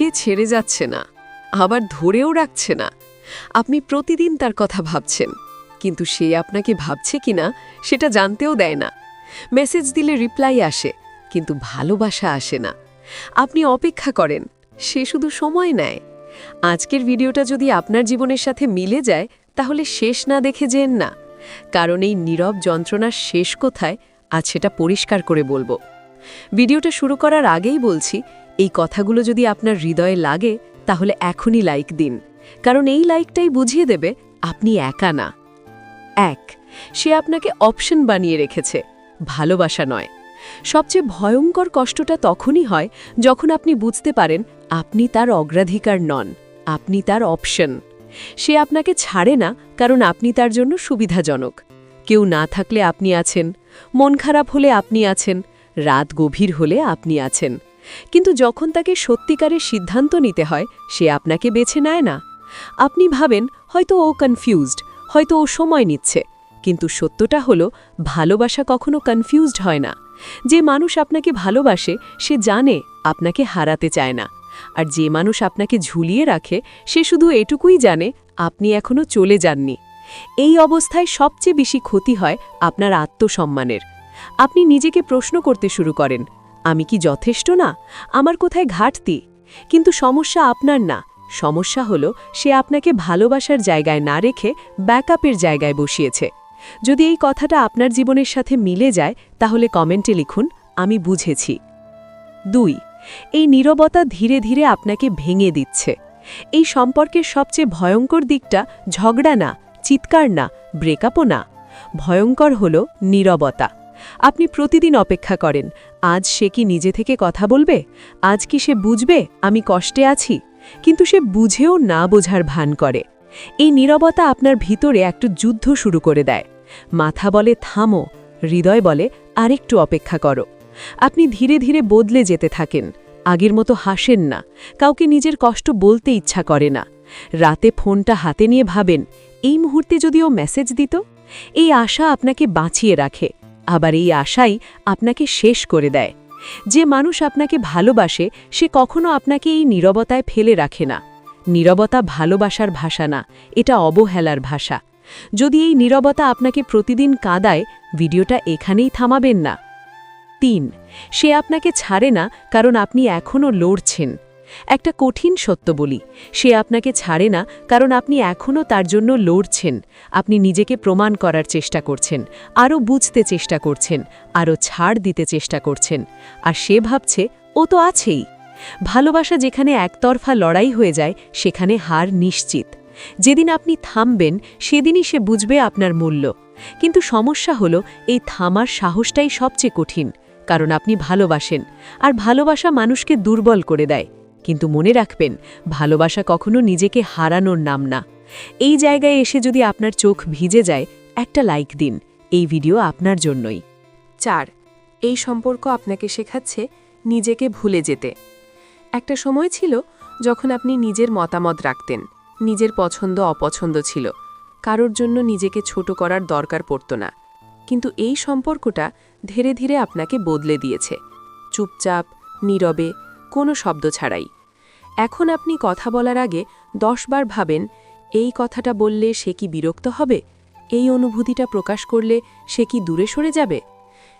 সে ছেড়ে যাচ্ছে না, আবার ধরেও রাখছে না। আপনি প্রতিদিন তার কথা ভাবছেন, কিন্তু সে আপনাকে ভাবছে কিনা সেটা জানতেও দেয় না। মেসেজ দিলে রিপ্লাই আসে, কিন্তু ভালোবাসা আসে না। আপনি অপেক্ষা করেন, সে শুধু সময় নেয়। আজকের ভিডিওটা যদি আপনার জীবনের সাথে মিলে যায়, তাহলে শেষ না দেখে যেন না, কারণ এই নীরব যন্ত্রণার শেষ কোথায়, আজ সেটা পরিষ্কার করে বলব। ভিডিওটা শুরু করার আগেই বলছি এই কথাগুলো যদি আপনার হৃদয়ে লাগে, তাহলে এখনই লাইক দিন। কারণ এই লাইকটাই বুঝিয়ে দেবে, আপনি একা না। এক, সে আপনাকে অপশন বানিয়ে রেখেছে, ভালোবাসা নয়। সবচেয়ে ভয়ঙ্কর কষ্টটা তখনই হয় যখন আপনি বুঝতে পারেন, আপনি তার অগ্রাধিকার নন, আপনি তার অপশন সে আপনাকে ছাড়ে না, কারণ আপনি তার জন্য সুবিধাজনক। কেউ না থাকলে আপনি আছেন, মন খারাপ হলে আপনি আছেন, রাত গভীর হলে আপনি আছেন। কিন্তু যখন তাকে সত্যিকারের সিদ্ধান্ত নিতে হয়, সে আপনাকে বেছে নেয় না। আপনি ভাবেন, হয়তো ও কনফিউজড হয়তো ও সময় নিচ্ছে। কিন্তু সত্যটা হলো, ভালোবাসা কখনো কনফিউজড হয় না। যে মানুষ আপনাকে ভালোবাসে, সে জানে, আপনাকে হারাতে চায় না। আর যে মানুষ আপনাকে ঝুলিয়ে রাখে, সে শুধু এটুকুই জানে, আপনি এখনও চলে যাননি। এই অবস্থায় সবচেয়ে বেশি ক্ষতি হয় আপনার আত্মসম্মানের। আপনি নিজেকে প্রশ্ন করতে শুরু করেন আমি কি যথেষ্ট না? আমার কোথায় ঘাটতি? কিন্তু সমস্যা আপনার না। সমস্যা হলো, সে আপনাকে ভালোবাসার জায়গায় না রেখে ব্যাকআপের জায়গায় বসিয়েছে। যদি এই কথাটা আপনার জীবনের সাথে মিলে যায়, তাহলে কমেন্টে লিখুন, আমি বুঝেছি। দুই, এই নীরবতা ধীরে ধীরে আপনাকে ভেঙে দিচ্ছে। এই সম্পর্কের সবচেয়ে ভয়ঙ্কর দিকটা ঝগড়া না, চিৎকার না ব্রেকআপও না। ভয়ঙ্কর হল নীরবতা। আপনি প্রতিদিন অপেক্ষা করেন। আজ সে কি নিজে থেকে কথা বলবে? আজ কি সে বুঝবে আমি কষ্টে আছি? কিন্তু সে বুঝেও না বোঝার ভান করে। এই নীরবতা আপনার ভিতরে একটু যুদ্ধ শুরু করে দেয়। মাথা বলে, থামো। হৃদয় বলে, আরেকটু অপেক্ষা করো। আপনি ধীরে ধীরে বদলে যেতে থাকেন। আগের মতো হাসেন না। কাউকে নিজের কষ্ট বলতে ইচ্ছা করে না। রাতে ফোনটা হাতে নিয়ে ভাবেন, এই মুহূর্তে যদি ও মেসেজ দিত? এই আশা আপনাকে বাঁচিয়ে রাখে। আবার এই আশাই আপনাকে শেষ করে দেয়। যে মানুষ আপনাকে ভালোবাসে, সে কখনো আপনাকে এই নীরবতায় ফেলে রাখে না। নীরবতা ভালোবাসার ভাষা না, এটা অবহেলার ভাষা। যদি এই নীরবতা আপনাকে প্রতিদিন কাঁদায়, ভিডিওটা এখানেই থামাবেন না। তিন, সে আপনাকে ছাড়ে না কারণ আপনি এখনও লড়ছেন। একটা কঠিন সত্য বলি, সে আপনাকে ছাড়ে না কারণ আপনি এখনও তার জন্য লড়ছেন। আপনি নিজেকে প্রমাণ করার চেষ্টা করছেন, আরও বুঝতে চেষ্টা করছেন, আরও ছাড় দিতে চেষ্টা করছেন, আর সে ভাবছে, ও তো আছেই। ভালোবাসা যেখানে একতরফা লড়াই হয়ে যায়, সেখানে হার নিশ্চিত। যেদিন আপনি থামবেন, সেদিনই সে বুঝবে আপনার মূল্য। কিন্তু সমস্যা হলো, এই থামার সাহসটাই সবচেয়ে কঠিন, কারণ আপনি ভালোবাসেন, আর ভালোবাসা মানুষকে দুর্বল করে দেয়। কিন্তু মনে রাখবেন, ভালোবাসা কখনো নিজেকে হারানোর নাম না। এই জায়গায় এসে যদি আপনার চোখ ভিজে যায়, একটা লাইক দিন, এই ভিডিও আপনার জন্যই। চার, এই সম্পর্ক আপনাকে শেখাচ্ছে নিজেকে ভুলে যেতে। একটা সময় ছিল যখন আপনি নিজের মতামত রাখতেন, নিজের পছন্দ অপছন্দ ছিল, কারোর জন্য নিজেকে ছোট করার দরকার পড়ত না। কিন্তু এই সম্পর্কটা ধীরে ধীরে আপনাকে বদলে দিয়েছে। চুপচাপ, নীরবে কোনো শব্দ ছাড়াই। এখন আপনি কথা বলার আগে দশবার ভাবেন, এই কথাটা বললে সে কি বিরক্ত হবে? এই অনুভূতিটা প্রকাশ করলে সে কি দূরে সরে যাবে?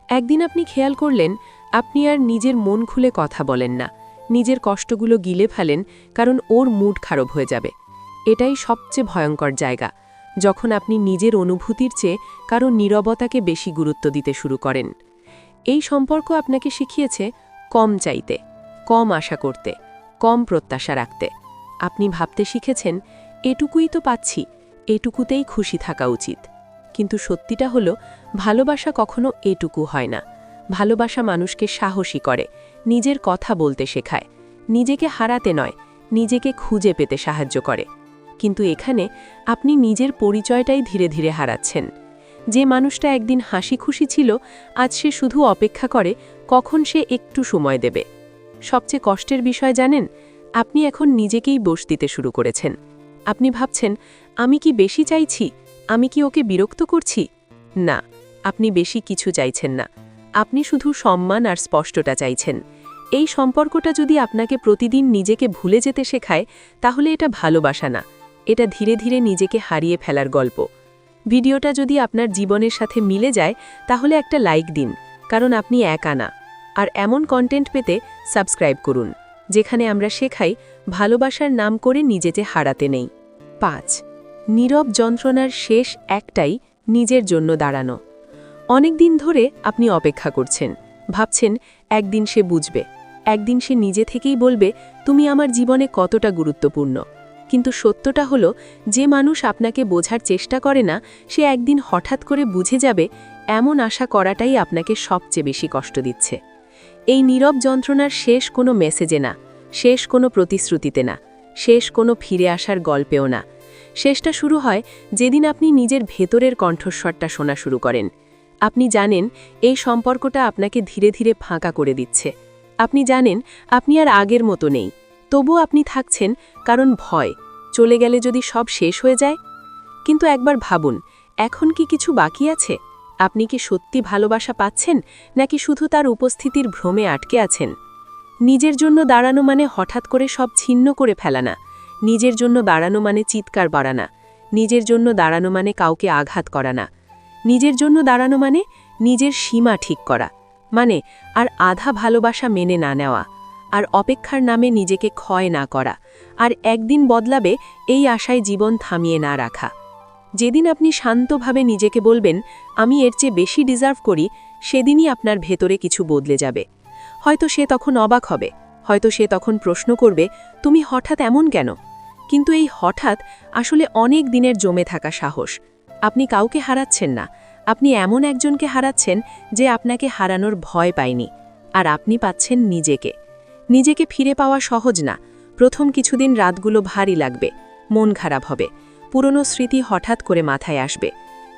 একদিন আপনি খেয়াল করলেন, আপনি আর নিজের মন খুলে কথা বলেন না। নিজের কষ্টগুলো গিলে ফেলেন, কারণ ওর মুড খারাপ হয়ে যাবে। এটাই সবচেয়ে ভয়ঙ্কর জায়গা, যখন আপনি নিজের অনুভূতির চেয়ে কারও নীরবতাকে বেশি গুরুত্ব দিতে শুরু করেন। এই সম্পর্ক আপনাকে শিখিয়েছে, কম চাইতে। কম আশা করতে, কম প্রত্যাশা রাখতে। আপনি ভাবতে শিখেছেন, এটুকুই তো পাচ্ছি, এটুকুতেই খুশি থাকা উচিত। কিন্তু সত্যিটা হলো, ভালোবাসা কখনো এটুকু হয় না। ভালোবাসা মানুষকে সাহসী করে, নিজের কথা বলতে শেখায়, নিজেকে হারাতে নয়, নিজেকে খুঁজে পেতে সাহায্য করে। কিন্তু এখানে আপনি নিজের পরিচয়টাই ধীরে ধীরে হারাচ্ছেন। যে মানুষটা একদিন হাসি খুশি ছিল, আজ সে শুধু অপেক্ষা করে, কখন সে একটু সময় দেবে? সবচেয়ে কষ্টের বিষয় জানেন, আপনি এখন নিজেকেই বস দিতে শুরু করেছেন। আপনি ভাবছেন, আমি কি বেশি চাইছি? আমি কি ওকে বিরক্ত করছি? না, আপনি বেশি কিছু চাইছেন না। আপনি শুধু সম্মান আর স্পষ্টটা চাইছেন। এই সম্পর্কটা যদি আপনাকে প্রতিদিন নিজেকে ভুলে যেতে শেখায়, তাহলে এটা ভালোবাসা না। এটা ধীরে ধীরে নিজেকে হারিয়ে ফেলার গল্প। ভিডিওটা যদি আপনার জীবনের সাথে মিলে যায়, তাহলে একটা লাইক দিন, কারণ আপনি একা না। আর এমন কন্টেন্ট পেতে সাবস্ক্রাইব করুন, যেখানে আমরা শেখাই ভালোবাসার নাম করে নিজেকে হারাতে নেই। পাঁচ, নীরব যন্ত্রণার শেষ একটাই নিজের জন্য দাঁড়ানো। অনেক দিন ধরে আপনি অপেক্ষা করছেন, ভাবছেন একদিন সে বুঝবে, একদিন সে নিজে থেকেই বলবে, তুমি আমার জীবনে কতটা গুরুত্বপূর্ণ। কিন্তু সত্যটা হলো, যে মানুষ আপনাকে বোঝার চেষ্টা করে না, সে একদিন হঠাৎ করে বুঝে যাবে, এমন আশা করাটাই আপনাকে সবচেয়ে বেশি কষ্ট দিচ্ছে। এই নীরব যন্ত্রণার শেষ কোনো মেসেজে না, শেষ কোনো প্রতিশ্রুতিতে না, শেষ কোনো ফিরে আসার গল্পেও না। শেষটা শুরু হয় যেদিন আপনি নিজের ভেতরের কণ্ঠস্বরটা শোনা শুরু করেন। আপনি জানেন এই সম্পর্কটা আপনাকে ধীরে ধীরে ফাঁকা করে দিচ্ছে। আপনি জানেন আপনি আর আগের মতো নেই। তবু আপনি থাকছেন কারণ ভয়, চলে গেলে যদি সব শেষ হয়ে যায়? কিন্তু একবার ভাবুন, এখন কি কিছু বাকি আছে? আপনি কি সত্যি ভালোবাসা পাচ্ছেন, নাকি শুধু তার উপস্থিতির ভ্রমে আটকে আছেন? নিজের জন্য দাঁড়ানো মানে হঠাৎ করে সব ছিন্ন করে ফেলা না নিজের জন্য দাঁড়ানো মানে চিৎকার বাড়া না নিজের জন্য দাঁড়ানো মানে কাউকে আঘাত করা না নিজের জন্য দাঁড়ানো মানে নিজের সীমা ঠিক করা। মানে আর আধা ভালোবাসা মেনে না নেওয়া। আর অপেক্ষার নামে নিজেকে ক্ষয় না করা। আর একদিন বদলাবে, এই আশায় জীবন থামিয়ে না রাখা। যেদিন আপনি শান্তভাবে নিজেকে বলবেন, আমি এর চেয়ে বেশি ডিজার্ভ করি, সেদিনই আপনার ভেতরে কিছু বদলে যাবে। হয়তো সে তখন অবাক হবে, হয়তো সে তখন প্রশ্ন করবে, তুমি হঠাৎ এমন কেন? কিন্তু এই হঠাৎ আসলে অনেক দিনের জমে থাকা সাহস। আপনি কাউকে হারাচ্ছেন না। আপনি এমন একজনকে হারাচ্ছেন যে আপনাকে হারানোর ভয় পায়নি, আর আপনি পাচ্ছেন নিজেকে। নিজেকে ফিরে পাওয়া সহজ না। প্রথম কিছুদিন রাতগুলো ভারী লাগবে, মন খারাপ হবে। পুরনো স্মৃতি হঠাৎ করে মাথায় আসবে।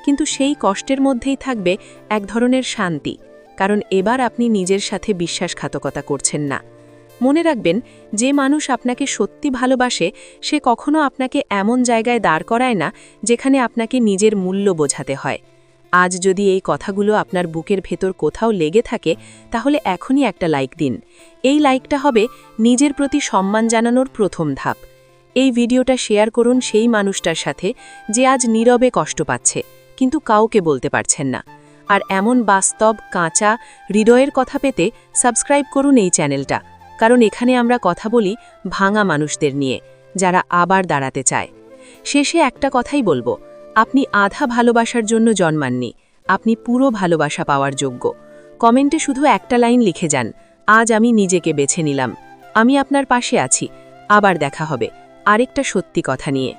কিন্তু সেই কষ্টের মধ্যেই থাকবে এক ধরনের শান্তি, কারণ এবার আপনি নিজের সাথে বিশ্বাসঘাতকতা করছেন না। মনে রাখবেন, যে মানুষ আপনাকে সত্যি ভালোবাসে, সে কখনো আপনাকে এমন জায়গায় দাঁড় করায় না, যেখানে আপনাকে নিজের মূল্য বোঝাতে হয়। আজ যদি এই কথাগুলো আপনার বুকের ভেতর কোথাও লেগে থাকে, তাহলে এখনই একটা লাইক দিন। এই লাইকটা হবে নিজের প্রতি সম্মান জানানোর প্রথম ধাপ। এই ভিডিওটা শেয়ার করুন সেই মানুষটার সাথে যে আজ নীরবে কষ্ট পাচ্ছে, কিন্তু কাউকে বলতে পারছেন না। আর এমন বাস্তব, কাঁচা, হৃদয়ের কথা পেতে সাবস্ক্রাইব করুন এই চ্যানেলটা, কারণ এখানে আমরা কথা বলি ভাঙা মানুষদের নিয়ে, যারা আবার দাঁড়াতে চায়। শেষে একটা কথাই বলব, আপনি আধা ভালোবাসার জন্য জন্মাননি, আপনি পুরো ভালোবাসা পাওয়ার যোগ্য। কমেন্টে শুধু একটা লাইন লিখে যান, আজ আমি নিজেকে বেছে নিলাম, আমি আপনার পাশে আছি, আবার দেখা হবে। আরেকটা সত্যি কথা নিয়ে।